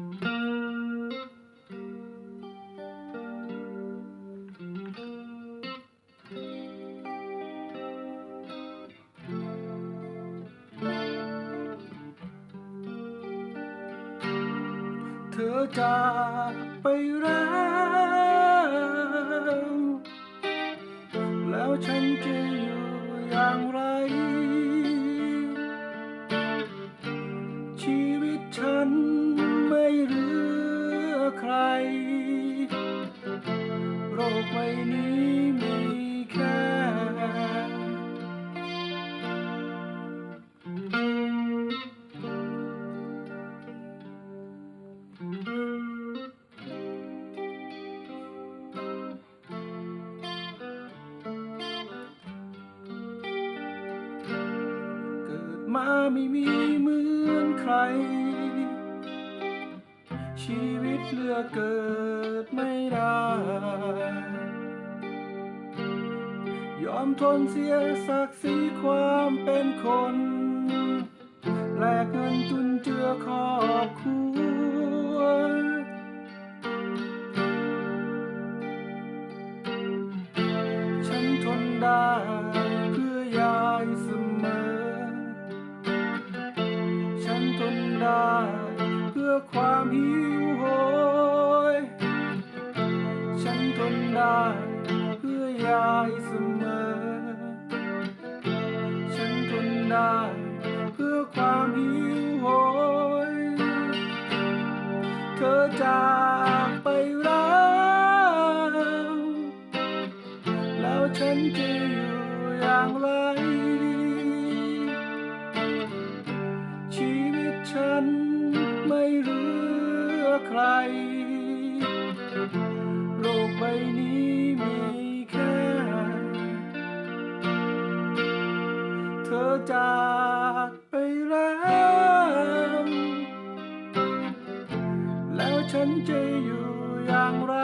เธอจากไปแล้ว แล้วฉันจะอยู่อย่างไร ชีวิตฉัน โรคใบนี้มีแค่เกิดมาไม่มีเหมือนใครชี วิตเลือกเกิดไม่ได้ ยอมทนเสียศักดิ์ศรีความเป็นคนแลกเงินจุนเจือครอบครัวฉันทนได้เพื่อยายเสมอ ฉันทนได้ พื่อความหิวโหย ฉันทนได้เพื่อยายเสมอ ฉันทนได้เพื่อความหิวโหย เธอจากไปแล้ว แล้วฉันจะอยู่อย่างไร ใคร โลกใบนี้มีแค่ เธอจากไปแล้ว แล้วฉันจะอยู่อย่างไร